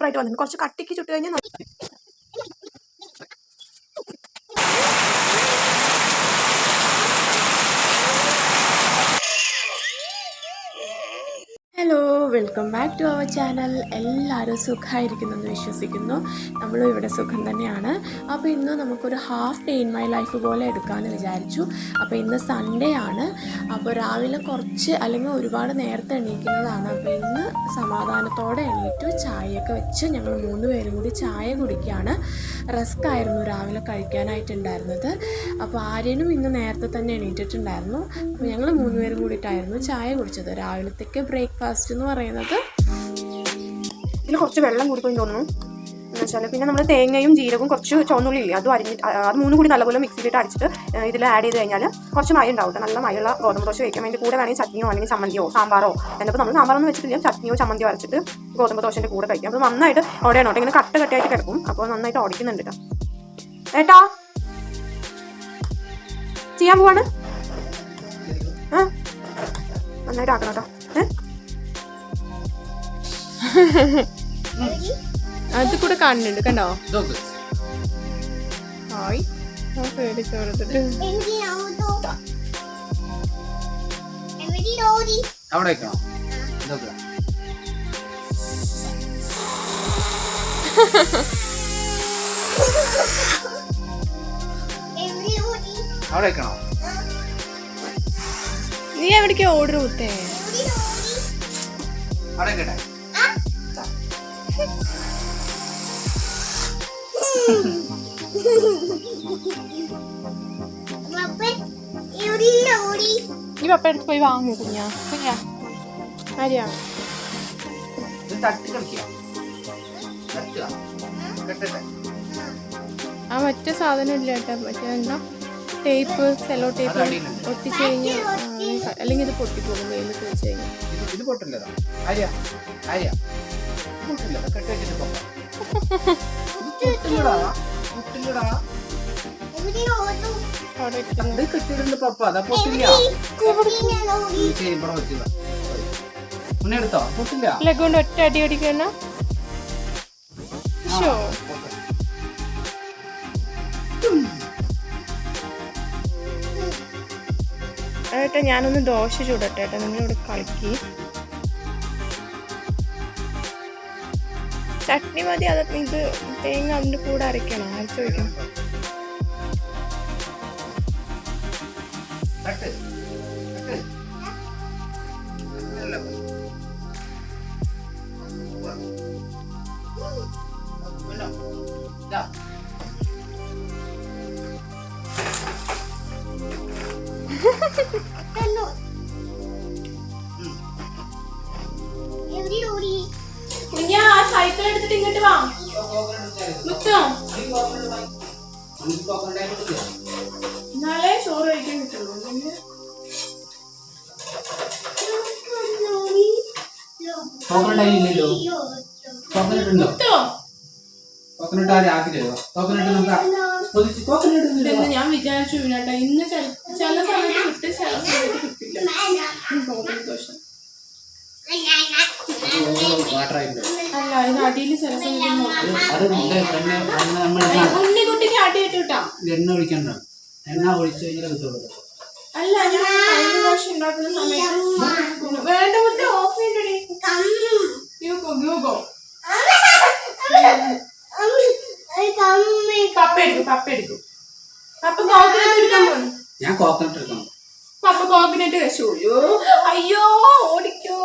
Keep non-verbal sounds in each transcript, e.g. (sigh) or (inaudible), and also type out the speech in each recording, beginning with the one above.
സൂപ്പറായിട്ട് വന്നിട്ടുണ്ട് കുറച്ച് കട്ടിക്ക് ചുട്ട് കഴിഞ്ഞാൽ hello welcome back to our channel എല്ലാവരും സുഖമായിരിക്കുന്നു എന്ന് വിശ്വസിക്കുന്നു. നമ്മളും ഇവിടെ സുഖം തന്നെയാണ്. അപ്പോൾ ഇന്ന് നമുക്കൊരു half day in my life പോലെ എടുക്കാമെന്ന് വിചാരിച്ചു. അപ്പോൾ ഇന്ന് സൺഡേ ആണ്. അപ്പോൾ രാവിലെ കുറച്ച് അല്ലെങ്കിൽ ഒരുപാട് നേരത്തെ എണീക്കുന്നതാണ്. അപ്പോൾ സമാധാനത്തോടെ എണീറ്റു ചായയൊക്കെ വെച്ച് ഞങ്ങൾ മൂന്ന് പേരും കൂടി ചായ കുടിക്കുകയാണ് റസ്ക് ആയിരുന്നു രാവിലെ കഴിക്കാനായിട്ടുണ്ടായിരുന്നത്. അപ്പോൾ ആര്യനും ഇന്ന് നേരത്തെ തന്നെ എണീറ്റിട്ടുണ്ടായിരുന്നു. അപ്പോൾ ഞങ്ങൾ മൂന്ന് പേരും കൂടിയിട്ടായിരുന്നു ചായ കുടിച്ചത്. രാവിലത്തേക്ക് ബ്രേക്ക്ഫാസ്റ്റ് എന്ന് പറയുന്നത് ഇതിൽ കുറച്ച് വെള്ളം കൂടിപ്പോയി തോന്നുന്നു. എന്ന് വെച്ചാൽ പിന്നെ നമ്മൾ തേങ്ങയും ജീരകവും കുറച്ച് ചുവന്നുള്ളി ഇല്ലേ അതും അരിഞ്ഞിട്ട് അത് മൂന്നും കൂടി നല്ലപോലെ മിക്സിയിലിട്ട് അടിച്ചിട്ട് ഇതിൽ ആഡ് ചെയ്ത് കഴിഞ്ഞാൽ കുറച്ച് മയ ഉണ്ടാവും. നല്ല മയമുള്ള ഗോതമ്പ് ദോശ വയ്ക്കാൻ വേണ്ടി കൂടെ വേണമെങ്കിൽ ചട്നിയോ അല്ലെങ്കിൽ ചമ്മന്തിയോ സാമ്പാറോ എന്നിപ്പോൾ നമ്മൾ സാമ്പാറൊന്നും വെച്ചിട്ടില്ല. ചട്നിയോ ചമ്മന്തിയോ അരച്ചിട്ട് ഗോതമ്പ് ദോശന്റെ കൂടെ കഴിക്കാം. അപ്പോൾ നന്നായിട്ട് കേട്ടോ ഇങ്ങനെ കട്ട് കട്ടയായിട്ട് കിടക്കും. അപ്പോൾ നന്നായിട്ട് ഓടിക്കുന്നുണ്ട് കേട്ടോ ഏട്ടാ? ചെയ്യാൻ പോവാണ്? ആ? നന്നായിട്ട് ആക്കണം കേട്ടോ (laughs) അത് കൂടെ കാണുന്നുണ്ട്. കണ്ടോ? ഇതൊക്കെ. ഹായ് പേടിച്ചോടത്തിട്ട് അവിടെ വെക്കണോ? ഇതൊക്കെ. അവിടെ വെക്കണോ? നീ എവിടേക്ക് ഓർഡർ കുത്തേ അവിടെ ഈ പപ്പ എടുത്ത് പോയി വാങ്ങൂ കുഞ്ഞാ. കുഞ്ഞാ. ആര്യാ? ആ മറ്റേ സാധനം ഇല്ല കേട്ടോ. മറ്റേ എന്താ? Tape cello tape. ഒട്ടിച്ച് കഴിഞ്ഞാൽ അല്ലെങ്കിൽ ഇത് പൊട്ടിപ്പോകും വെയിലത്ത് വെച്ച് കഴിഞ്ഞാൽ ഇത് ഇത് പൊട്ടില്ലതാ ആര്യ? ആര്യ? പൊട്ടില്ലതാ കെട്ടി വെച്ചിട്ട് പോകാം പൊട്ടില്ലടാ പൊട്ടില്ലടാ അവിടെ ഇരിക്കുന്നു. അത് കെട്ടിയിട്ടുണ്ട് പപ്പ. അതാ പൊട്ടില്ല. ഈ ശരി ഇവിടെ വെച്ചില്ല മുന്നേ എടുത്തോ? പൊട്ടില്ല. leg കൊണ്ട് ഒറ്റ അടി അടിക്കണ. ഏട്ടാ ഞാനൊന്ന് ദോശ ചൂടട്ടെ ഏട്ടാ. നിങ്ങളിവിടെ കളിക്ക്. ചട്നി മതി അത് ഇത് തേങ്ങ അതിന്റെ കൂടെ അരയ്ക്കണം അരച്ച് വയ്ക്കണം Ha ha അല്ല. സൈക്കിൾ എടുത്തിട്ട് ഇങ്ങോട്ട് വാ. മുത്തോ കോക്കനട്ട്. എന്നാലേ ചോറ് കഴിക്കാൻ കിട്ടുള്ളൂ. Coconut coconut coconut coconut coconut ഞാൻ വിചാരിച്ചു വിനാട്ടെ ഇന്ന് ചില- സമയത്ത് കിട്ടും ചില സമയത്ത് കിട്ടില്ല. ഗോതമ്പ് ദോശ. വാട്ടർ ആയിട്ടുണ്ട് അല്ല അതിന് അടിയിൽ. അത് ഉണ്ട് എണ്ണ എണ്ണ നമ്മൾ ഉണ്ണിക്കുട്ടിക്ക് അടി ഇട്ടുട്ടാ എണ്ണ ഒഴിക്കണ്ട. എണ്ണ ഒഴിച്ചു കഴിഞ്ഞാൽ കിട്ടുള്ളൂ. അല്ല ഞാൻ കഴിഞ്ഞ പ്രാവശ്യം ഉണ്ടാക്കുന്ന സമയത്ത് വേണ്ട മുത്ത ഓഫ് ചെയ്യണ്ടടി. യൂഗോ യൂഗോ പപ്പ എടുക്കും പപ്പ എടുക്കും. പപ്പ കോക്കനട്ട് എടുക്കാൻ പോണു? ഞാൻ കോക്കനട്ട് എടുക്കണം. പപ്പ കോക്കനട്ട് വെച്ചു അയ്യോ അയ്യോ. ഓടിക്കോ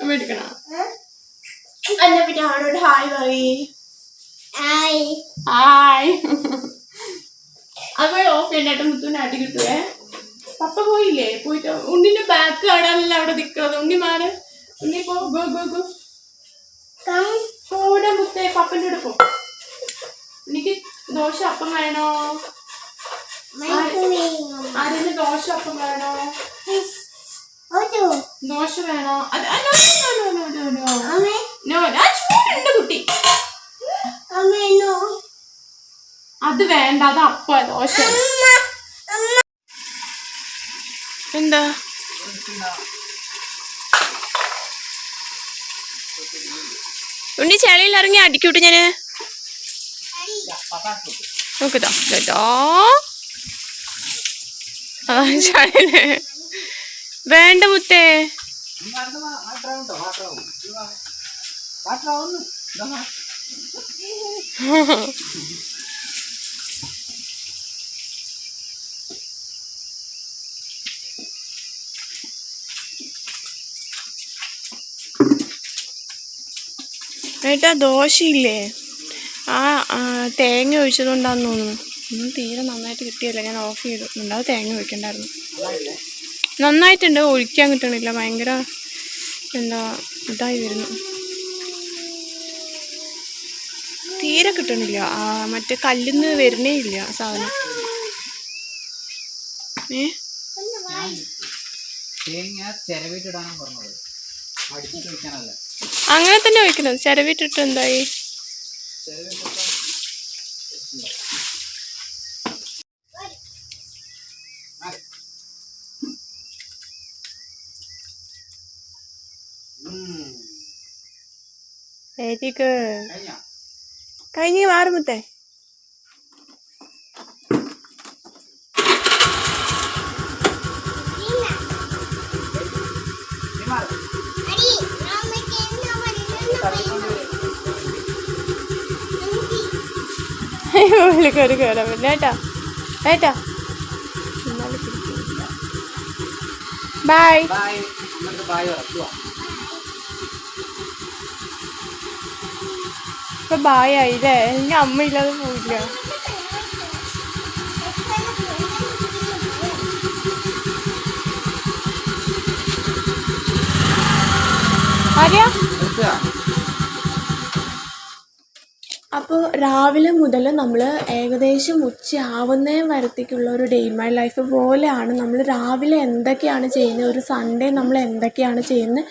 അമ്മ എടുക്കണ? എന്നെ പിന്നെ അവനോട് ഹായ് പറയ്. ഹായ്. അപ്പോൾ ഓഫ് ചെയ്യണ്ടായിട്ട് മുത്തുവിന്റെ അടി കിട്ടുവേ. പപ്പ പോയില്ലേ? പോയിട്ട് ഉണ്ണിന്റെ ബാക്ക് കാണാനല്ല അവിടെ നിൽക്കുന്നത് ഉണ്ണി മാറ്. ഉണ്ണി പോ ഗോ ഗോ ഗോ കൂടെ മുത്തേ പപ്പന്റെ കൂടെ പോ. എനിക്ക് ദോശ അപ്പം വേണോ? അതിന് ദോശ അപ്പം വേണോ? ദോശ വേണോ? അത് വേണ്ട അത് അപ്പ ദോശ എന്താ? ഉണ്ണി ചെളിയിൽ ഇറങ്ങി അടിക്കൂട്ട് ഞാൻ. നോക്കിട്ടോ ചളിയിൽ. വേണ്ട മുത്തേ. വാട്ടർ ആവുണ്ടോ വാട്ടർ ആവും വാട്ടർ ആവുന്നു ഇതാ വാ. ഏട്ടാ ദോശയില്ലേ? ആ തേങ്ങ ഒഴിച്ചതുകൊണ്ടാന്ന് തോന്നുന്നു. ഒന്നും തീരെ നന്നായിട്ട് കിട്ടിയില്ല ഞാൻ ഓഫ് ചെയ്തിട്ടുണ്ട് അത് തേങ്ങ ഒഴിക്കണ്ടായിരുന്നു? നന്നായിട്ടുണ്ട് ഒഴിക്കാൻ കിട്ടണില്ല. ഭയങ്കര എന്താ ഇതായി വരുന്നു. തീരെ കിട്ടണില്ല. മറ്റേ കല്ലിന്ന് വരുന്നേ ഇല്ല സാധനം. ഏ? തേങ്ങ ചിരവിട്ടിടാനാണ് പറഞ്ഞത്. അടിച്ചു വെക്കാനല്ല. അങ്ങനെ തന്നെ ഒഴിക്കണം. ചിരവിട്ടിട്ട് എന്തായി? വെരി ഗുഡ് കഴിഞ്ഞ്. മാറുമുത്തേ ഉള്ളിൽ കയറി കയറാൻ പറ്റില്ല ഏട്ടാ ബൈ ബായ് ഇപ്പൊ ബായ് ആയില്ലേ? ഇനി അമ്മ ഇല്ലാതെ പോയില്ല ആര്യാ? അപ്പോൾ രാവിലെ മുതൽ നമ്മൾ ഏകദേശം ഉച്ച ആവുന്നേ വരത്തേക്കുള്ള ഒരു ഡേ മൈ ലൈഫ് പോലെയാണ്. നമ്മൾ രാവിലെ എന്തൊക്കെയാണ് ചെയ്യുന്നത്? ഒരു സൺഡേ നമ്മൾ എന്തൊക്കെയാണ് ചെയ്യുന്നത്?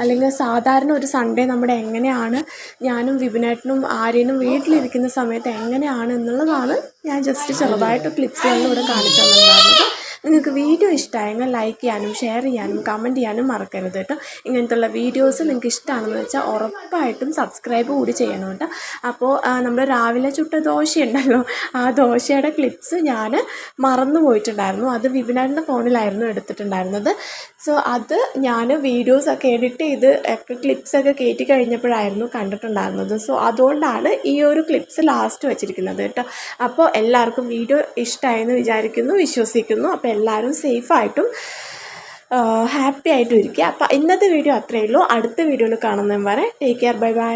അല്ലെങ്കിൽ സാധാരണ ഒരു സൺഡേ നമ്മുടെ എങ്ങനെയാണ്? ഞാനും വിപിനേട്ടനും ആര്യനും വീട്ടിലിരിക്കുന്ന സമയത്ത് എങ്ങനെയാണ് എന്നുള്ളതാണ് ഞാൻ ജസ്റ്റ് ചെറുതായിട്ട് ക്ലിപ്സുകളിലൂടെ കാണിച്ചു തന്നിട്ടുണ്ടായിരുന്നത്. നിങ്ങൾക്ക് വീഡിയോ ഇഷ്ടമായെങ്കിൽ ലൈക്ക് ചെയ്യാനും ഷെയർ ചെയ്യാനും കമന്റ് ചെയ്യാനും മറക്കരുത് കേട്ടോ. ഇങ്ങനത്തുള്ള വീഡിയോസ് നിങ്ങൾക്ക് ഇഷ്ടമാണെന്ന് വെച്ചാൽ ഉറപ്പായിട്ടും സബ്സ്ക്രൈബ് കൂടി ചെയ്യണം കേട്ടോ. അപ്പോൾ നമ്മൾ രാവിലെ ചുട്ട ദോശയുണ്ടല്ലോ ആ ദോശയുടെ ക്ലിപ്സ് ഞാൻ മറന്നു പോയിട്ടുണ്ടായിരുന്നു. അത് വിപിനാടിന്റെ ഫോണിലായിരുന്നു എടുത്തിട്ടുണ്ടായിരുന്നത്. സോ അത് ഞാൻ വീഡിയോസൊക്കെ എഡിറ്റ് ചെയ്ത് ഒക്കെ ക്ലിപ്സൊക്കെ കയറ്റി കഴിഞ്ഞപ്പോഴായിരുന്നു കണ്ടിട്ടുണ്ടായിരുന്നത്. സോ അതുകൊണ്ടാണ് ഈ ഒരു ക്ലിപ്സ് ലാസ്റ്റ് വെച്ചിരിക്കുന്നത് കേട്ടോ. അപ്പോൾ എല്ലാവർക്കും വീഡിയോ ഇഷ്ടമായെന്ന് വിചാരിക്കുന്നു വിശ്വസിക്കുന്നു. അപ്പോൾ എല്ലാവരും സേഫായിട്ടും ഹാപ്പി ആയിട്ടും ഇരിക്കുക. അപ്പോൾ ഇന്നത്തെ വീഡിയോ അത്രയേ ഉള്ളൂ. അടുത്ത വീഡിയോയിൽ കാണുന്നതും വരെ ടേക്ക് കെയർ ബൈ ബൈ